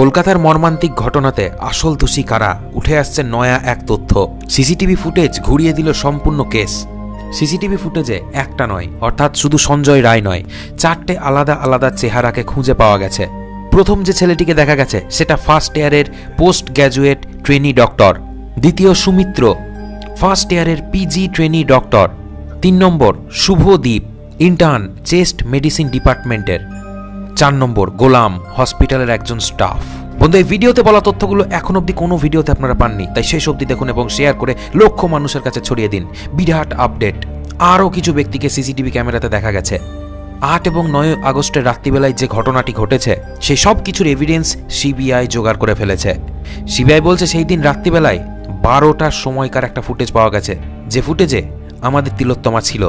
কলকাতার মর্মান্তিক ঘটনাতে আসল দোষী কারা? উঠে আসছে নয়া এক তথ্য। সিসিটিভি ফুটেজ ঘুরিয়ে দিল সম্পূর্ণ কেস। সিসিটিভি ফুটেজে একটা নয়, অর্থাৎ শুধু সঞ্জয় রায় নয়, চারটে আলাদা আলাদা চেহারাকে খুঁজে পাওয়া গেছে। প্রথম যে ছেলেটিকে দেখা গেছে, সেটা ফার্স্ট ইয়ারের পোস্ট গ্র্যাজুয়েট ট্রেনি ডক্টর দ্বিতীয় সুমিত্র ফার্স্ট ইয়ারের পিজি ট্রেনি ডক্টর তিন নম্বর, শুভদীপ ইন্টার্ন চেস্ট মেডিসিন ডিপার্টমেন্টের চার নম্বর গোলাম হসপিটালের একজন স্টাফ। বন্ধু, এই ভিডিওতে বলা তথ্যগুলো এখন অবধি কোনো ভিডিওতে আপনারা পাননি। তাই শেষ অবধি দেখুন এবং শেয়ার করে লক্ষ মানুষের কাছে ছড়িয়ে দিন। বিরাট আপডেট আরও কিছু ব্যক্তিকে সিসিটিভি ক্যামেরাতে দেখা গেছে। আট এবং নয় আগস্টের রাত্রিবেলায় যে ঘটনাটি ঘটেছে সেই সব কিছুর এভিডেন্স সিবিআই জোগাড় করে ফেলেছে। সিবিআই বলছে সেই দিন রাত্রিবেলায় বারোটার সময়কার একটা ফুটেজ পাওয়া গেছে। যে ফুটেজে আমাদের তিলোত্তমা ছিল।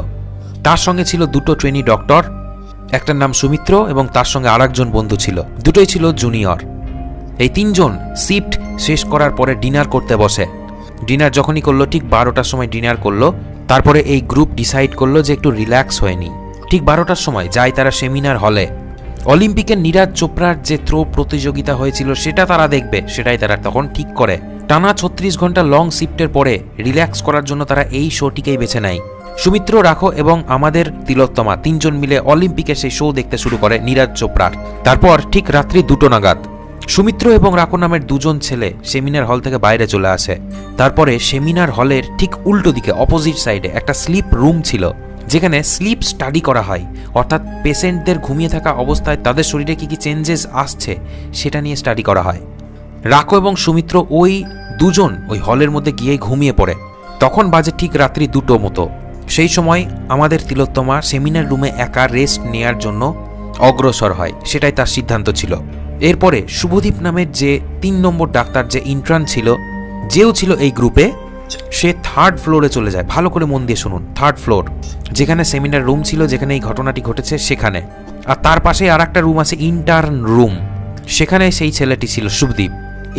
তার সঙ্গে ছিল দুটো ট্রেনি ডক্টর একটার নাম সুমিত্র এবং তার সঙ্গে আরেকজন বন্ধু ছিল। দুটোই ছিল জুনিয়র। এই তিনজন শিফট শেষ করার পরে ডিনার করতে বসে। ডিনার যখনই করল, ঠিক বারোটার সময় ডিনার করল। তারপরে এই গ্রুপ ডিসাইড করল যে একটু রিল্যাক্স হয়নি ঠিক বারোটার সময় যায় তারা সেমিনার হলে। অলিম্পিকের নীরাজ চোপড়ার যে থ্রো প্রতিযোগিতা হয়েছিল, সেটা তারা দেখবে, সেটাই তারা তখন ঠিক করে। টানা ছত্রিশ ঘণ্টা লং শিফটের পরে রিল্যাক্স করার জন্য তারা এই শোটিকেই বেছে নেয়। সুমিত্র রাখো এবং আমাদের তিলোত্তমা তিনজন মিলে অলিম্পিকে সেই শো দেখতে শুরু করে নীরাজ চোপড়ার তারপর ঠিক রাত্রি দুটো নাগাদ, সুমিত্র এবং রাখো নামের দুজন ছেলে সেমিনার হল থেকে বাইরে চলে আসে। তারপরে সেমিনার হলের ঠিক উল্টো দিকে অপোজিট সাইডে একটা স্লিপ রুম ছিল, যেখানে স্লিপ স্টাডি করা হয়। অর্থাৎ পেশেন্টদের ঘুমিয়ে থাকা অবস্থায় তাদের শরীরে কি কি চেঞ্জেস আসছে সেটা নিয়ে স্টাডি করা হয়। রাকো এবং সুমিত্র ওই দুজন ওই হলের মধ্যে গিয়ে ঘুমিয়ে পড়ে। তখন বাজে ঠিক রাত্রি দুটো মতো। সেই সময় আমাদের তিলোত্তমা সেমিনার রুমে একা রেস্ট নেয়ার জন্য অগ্রসর হয়, সেটাই তার সিদ্ধান্ত ছিল। এরপরে শুভদীপ নামের যে তিন নম্বর ডাক্তার যে ইন্ট্রান ছিল, যেও ছিল এই গ্রুপে সে থার্ড ফ্লোরে চলে যায়। ভালো করে মন দিয়ে শুনুন থার্ড ফ্লোর যেখানে সেমিনার রুম ছিল, যেখানে এই ঘটনাটি ঘটেছে, সেখানে। আর তার পাশে আর একটা রুম আছে ইন্টার্ন রুম সেখানে সেই ছেলেটি ছিল শুভদীপ।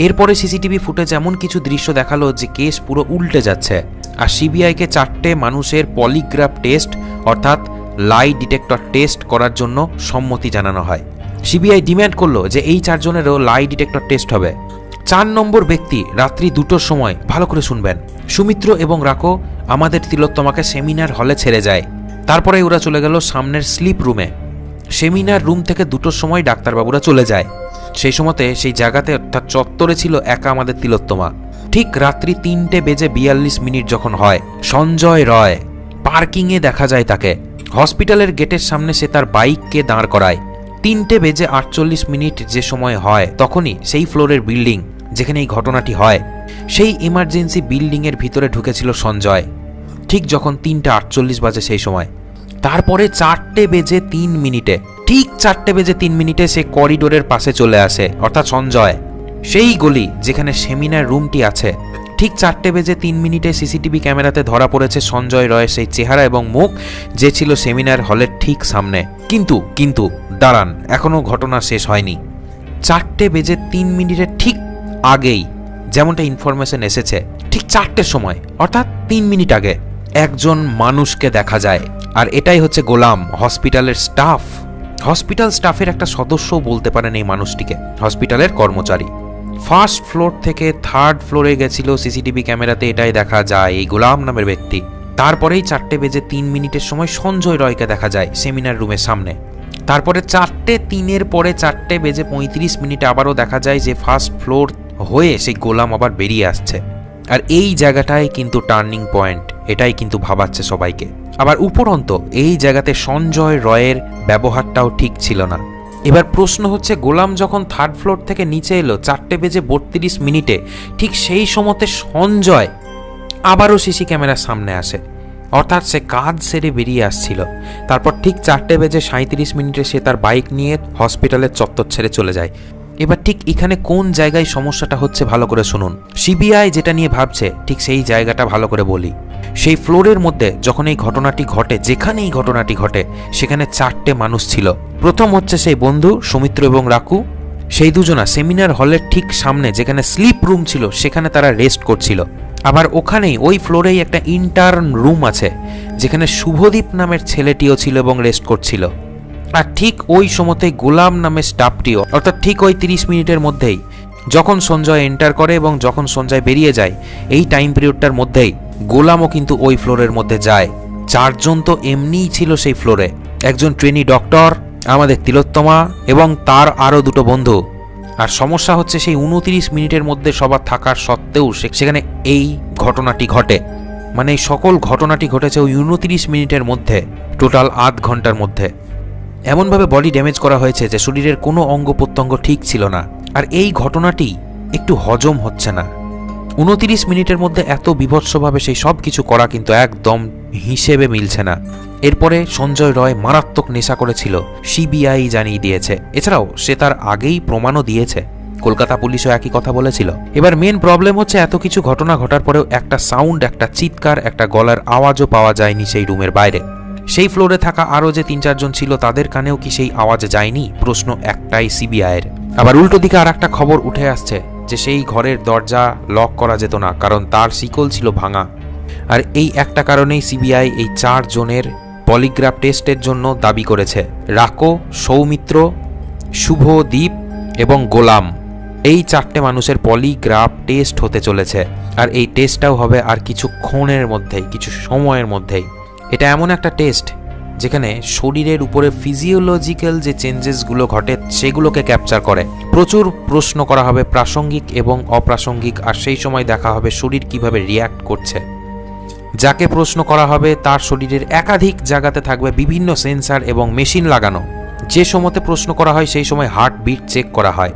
এরপরে সিসিটিভি ফুটেজ এমন কিছু দৃশ্য দেখাল যে কেস পুরো উল্টে যাচ্ছে। আর সিবিআইকে চারটে মানুষের পলিগ্রাফ টেস্ট অর্থাৎ লাই ডিটেক্টর টেস্ট করার জন্য সম্মতি জানানো হয়। সিবিআই ডিম্যান্ড করল যে এই চারজনেরও লাই ডিটেক্টর টেস্ট হবে। চার নম্বর ব্যক্তি রাত্রি দুটোর সময় ভালো করে শুনবেন। সুমিত্র এবং রাকো আমাদের তিলোত্তমাকে সেমিনার হলে ছেড়ে যায়। তারপরে ওরা চলে গেল সামনের স্লিপ রুমে সেমিনার রুম থেকে দুটোর সময় ডাক্তারবাবুরা চলে যায়। সেই সময়তে সেই জায়গাতে অর্থাৎ চত্বরে ছিল একা আমাদের তিলোত্তমা। ঠিক রাত্রি তিনটে বেজে বিয়াল্লিশ মিনিট যখন হয়, সঞ্জয় রয় পার্কিংয়ে দেখা যায় তাকে। হসপিটালের গেটের সামনে সে তার বাইককে দাঁড় করায়। তিনটে বেজে আটচল্লিশ মিনিট যে সময় হয়, তখনই সেই ফ্লোরের বিল্ডিং যেখানে এই ঘটনাটি হয়, সেই ইমার্জেন্সি বিল্ডিংয়ের ভিতরে ঢুকেছিল সঞ্জয়। ঠিক যখন তিনটে আটচল্লিশ বাজে সেই সময়। তারপরে চারটে বেজে তিন মিনিটে, ঠিক চারটে বেজে তিন মিনিটে সে করিডোরের পাশে চলে আসে, অর্থাৎ সঞ্জয়। সেই গলি যেখানে সেমিনার রুমটি আছে, ঠিক চারটে বেজে তিন মিনিটে সিসিটিভি ক্যামেরাতে ধরা পড়েছে সঞ্জয় রয়ের সেই চেহারা এবং মুখ যে ছিল সেমিনার হলের ঠিক সামনে। কিন্তু কিন্তু, দাঁড়ান এখনও ঘটনা শেষ হয়নি। চারটে বেজে তিন মিনিটের ঠিক আগেই যেমনটা ইনফরমেশন এসেছে, ঠিক চারটের সময়, অর্থাৎ তিন মিনিট আগে, একজন মানুষকে দেখা যায়। আর এটাই হচ্ছে গোলাম, হসপিটালের স্টাফ হসপিটাল স্টাফের একটা সদস্যও বলতে পারেন এই মানুষটিকে, হসপিটালের কর্মচারী। ফার্স্ট ফ্লোর থেকে থার্ড ফ্লোরে গেছিল সিসিটিভি ক্যামেরাতে, এটাই দেখা যায়। এই গোলাম নামের ব্যক্তি। তারপরেই চারটে বেজে তিন মিনিটের সময় সঞ্জয় রয়কে দেখা যায় সেমিনার রুমের সামনে। তারপরে চারটে তিনের পরে চারটে বেজে পঁয়ত্রিশ মিনিটে আবারও দেখা যায় যে ফার্স্ট ফ্লোর হয়ে সেই গোলাম আবার বেরিয়ে আসছে। আর এই জায়গাটাই কিন্তু টার্নিং পয়েন্ট, এটাই কিন্তু ভাবাচ্ছে সবাইকে। আবার উপরন্ত, এই জায়গাতে সঞ্জয় রয়ের ব্যবহারটাও ঠিক ছিল না। এবার প্রশ্ন হচ্ছে, গোলাম যখন থার্ড ফ্লোর থেকে নিচে এলো, চারটে বেজে বত্রিশ মিনিটে, ঠিক সেই সময়তে সঞ্জয় আবারও সিসি ক্যামেরার সামনে আসে। অর্থাৎ সে কাজ সেরে বেরিয়ে আসছিল। তারপর ঠিক চারটে বেজে সাঁত্রিশ মিনিটে সে তার বাইক নিয়ে হসপিটালের চত্বর ছেড়ে চলে যায়। এবার ঠিক এখানে কোন জায়গায় সমস্যাটা হচ্ছে ভালো করে শুনুন। সিবিআই যেটা নিয়ে ভাবছে, ঠিক সেই জায়গাটা ভালো করে বলি। সেই ফ্লোরের মধ্যে যখন এই ঘটনাটি ঘটে যেখানে এই ঘটনাটি ঘটে, সেখানে চারটে মানুষ ছিল। প্রথম হচ্ছে সেই বন্ধু, সৌমিত্র এবং রাকু। সেই দুজনা সেমিনার হলের ঠিক সামনে যেখানে স্লিপ রুম ছিল, সেখানে তারা রেস্ট করছিল। আবার ওখানেই ওই ফ্লোরেই একটা ইন্টার্ন রুম আছে, যেখানে শুভদীপ নামের ছেলেটিও ছিল এবং রেস্ট করছিল। আর ঠিক ওই সময়তে গোলাম নামে স্টাফটিও অর্থাৎ ঠিক ওই তিরিশ মিনিটের মধ্যেই, যখন সঞ্জয় এন্টার করে এবং যখন সঞ্জয় বেরিয়ে যায়, এই টাইম পিরিয়ডটার মধ্যেই গোলামও কিন্তু ওই ফ্লোরের মধ্যে যায়। চারজন তো এমনিই ছিল সেই ফ্লোরে একজন ট্রেনি ডক্টর আমাদের তিলোত্তমা এবং তার আরও দুটো বন্ধু। আর সমস্যা হচ্ছে সেই উনতিরিশ মিনিটের মধ্যে সবার থাকার সত্ত্বেও সেখানে এই ঘটনাটি ঘটে। মানে সকল ঘটনাটি ঘটেছে ওই উনতিরিশ মিনিটের মধ্যে টোটাল আধ ঘণ্টার মধ্যে। এমনভাবে বডি ড্যামেজ করা হয়েছে যে শরীরের কোনো অঙ্গ প্রত্যঙ্গ ঠিক ছিল না। আর এই ঘটনাটি একটু হজম হচ্ছে না। উনতিরিশ মিনিটের মধ্যে এত বিভৎসভাবে সেই সব কিছু করা কিন্তু একদম হিসেবে মিলছে না। এরপরে সঞ্জয় রয় মারাত্মক নেশা করেছিল, সিবিআই জানিয়ে দিয়েছে। এছাড়াও সে তার আগেই প্রমাণও দিয়েছে। কলকাতা পুলিশও একই কথা বলেছিল। এবার মেন প্রবলেম হচ্ছে এত কিছু ঘটনা ঘটার পরেও একটা সাউন্ড, একটা চিৎকার, একটা গলার আওয়াজও পাওয়া যায়নি সেই রুমের বাইরে। সেই ফ্লোরে থাকা আরও যে তিন চারজন ছিল তাদের কানেও কি সেই আওয়াজ যায়নি? প্রশ্ন একটাই সিবিআইয়ের। আবার উল্টো দিকে আর একটা খবর উঠে আসছে যে সেই ঘরের দরজা লক করা যেত না, কারণ তার শিকল ছিল ভাঙা। আর এই একটা কারণেই সিবিআই এই চার জনের পলিগ্রাফ টেস্টের জন্য দাবি করেছে। রাকো, সৌমিত্র, শুভদীপ এবং গোলাম এই চারটে মানুষের পলিগ্রাফ টেস্ট হতে চলেছে। আর এই টেস্টটাও হবে আর কিছুক্ষণের মধ্যেই, কিছু সময়ের মধ্যেই। এটা এমন একটা টেস্ট যেখানে শরীরের উপরে ফিজিওলজিক্যাল যে চেঞ্জেসগুলো ঘটে সেগুলোকে ক্যাপচার করে। প্রচুর প্রশ্ন করা হবে প্রাসঙ্গিক এবং অপ্রাসঙ্গিক, আর সেই সময় দেখা হবে শরীর কীভাবে রিয়্যাক্ট করছে। যাকে প্রশ্ন করা হবে, তার শরীরের একাধিক জায়গাতে থাকবে বিভিন্ন সেন্সার এবং মেশিন লাগানো। যে সময়তে প্রশ্ন করা হয়, সেই সময় হার্ট বিট চেক করা হয়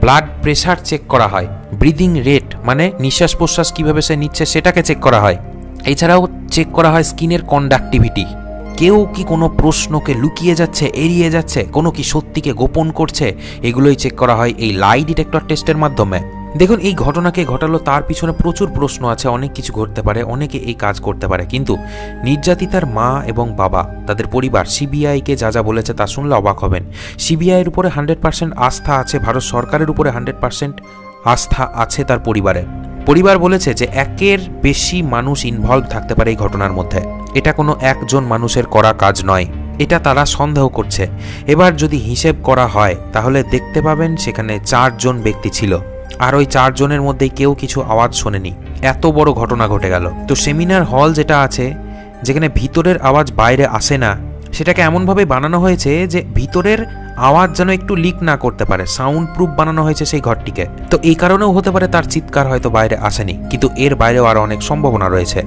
ব্লাড প্রেশার চেক করা হয় ব্রিদিং রেট মানে নিঃশ্বাস প্রশ্বাস কীভাবে সে নিচ্ছে সেটাকে চেক করা হয়। এছাড়াও চেক করা হয় স্কিনের কন্ডাক্টিভিটি কেউ কি কোনো প্রশ্নকে লুকিয়ে যাচ্ছে, এড়িয়ে যাচ্ছে, কোনো কি সত্যিকে গোপন করছে, এগুলোই চেক করা হয় এই লাই ডিটেক্টর টেস্টের মাধ্যমে। দেখুন, এই ঘটনাকে ঘটালো, তার পিছনে প্রচুর প্রশ্ন আছে, অনেক কিছু ঘটতে পারে, অনেকে এই কাজ করতে পারে, কিন্তু নির্যাতিতার মা এবং বাবা, তাদের পরিবার সিবিআইকে যা যা বলেছে তা শুনলে অবাক হবেন। সিবিআইয়ের উপরে হান্ড্রেড পার্সেন্ট আস্থা আছে, ভারত সরকারের উপরে হান্ড্রেড পার্সেন্ট আস্থা আছে তার পরিবারের। পরিবার বলেছে যে একের বেশি মানুষ ইনভলভ থাকতে পারে এই ঘটনার মধ্যে। এটা কোনো একজন মানুষের করা কাজ নয়। এটা তারা সন্দেহ করছে। এবার যদি হিসেব করা হয়, তাহলে দেখতে পাবেন সেখানে চারজন ব্যক্তি ছিল। আর ওই চারজনের মধ্যে কেউ কিছু আওয়াজ শোনেনি। এত বড় ঘটনা ঘটে গেল। তো সেমিনার হল যেটা আছে, যেখানে ভিতরের আওয়াজ বাইরে আসে না, সেটাকে এমনভাবে বানানো হয়েছে যে ভিতরের আওয়াজ যেন একটু লিক না করতে পারে সাউন্ড প্রুফ বানানো হয়েছে সেই ঘরটিকে। তো এই কারণেও হতে পারে তার চিৎকার হয়তো বাইরে আসেনি, কিন্তু এর বাইরেও আরও অনেক সম্ভাবনা রয়েছে।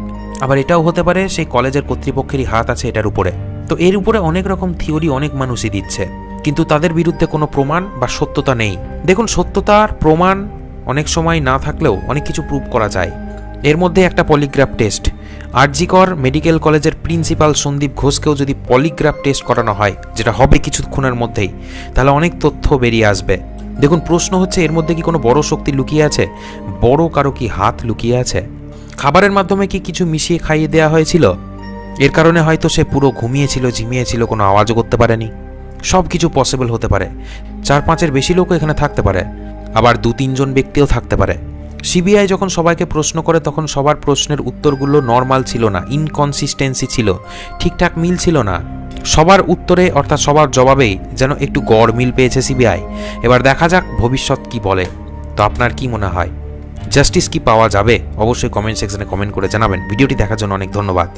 আবার এটাও হতে পারে সেই কলেজের কর্তৃপক্ষেরই হাত আছে এটার উপরে। তো এর উপরে অনেক রকম থিওরি অনেক মানুষই দিচ্ছে, কিন্তু তাদের বিরুদ্ধে কোনো প্রমাণ বা সত্যতা নেই। দেখুন সত্যতার প্রমাণ অনেক সময় না থাকলেও অনেক কিছু প্রুভ করা যায়। এর মধ্যে একটা polygraph test RG Kar medical college principal Sandip ঘোষকেও যদি পলিগ্রাফ টেস্ট করানো হয়, যেটা হবে কিছুক্ষণের মধ্যেই, তাহলে অনেক তথ্য বেরিয়ে আসবে। দেখুন, প্রশ্ন হচ্ছে, এর মধ্যে কি কোনো বড় শক্তি লুকিয়ে আছে? বড় কারও কি হাত লুকিয়ে আছে? খাবারের মাধ্যমে কি কিছু মিশিয়ে খাইয়ে দেওয়া হয়েছিল? এর কারণে হয়তো সে পুরো ঘুমিয়েছিল, ঝিমিয়েছিল, কোনো আওয়াজও করতে পারেনি। সব কিছু পসিবল হতে পারে। চার পাঁচের বেশি লোকও এখানে থাকতে পারে। আবার দু তিনজন ব্যক্তিও থাকতে পারে। সিবিআই যখন সবাইকে প্রশ্ন করে, তখন সবার প্রশ্নের উত্তরগুলো নর্মাল ছিল না ইনকনসিস্টেন্সি ছিল, ঠিকঠাক মিল ছিল না। সবার উত্তরে, অর্থাৎ সবার জবাবে যেন একটু গড় মিল পেয়েছে সিবিআই। এবার দেখা যাক ভবিষ্যৎ কি বলে। তো আপনার কি মনে হয়? জাস্টিস কি পাওয়া যাবে? অবশ্যই কমেন্ট সেকশনে কমেন্ট করে জানাবেন। ভিডিওটি দেখার জন্য অনেক ধন্যবাদ।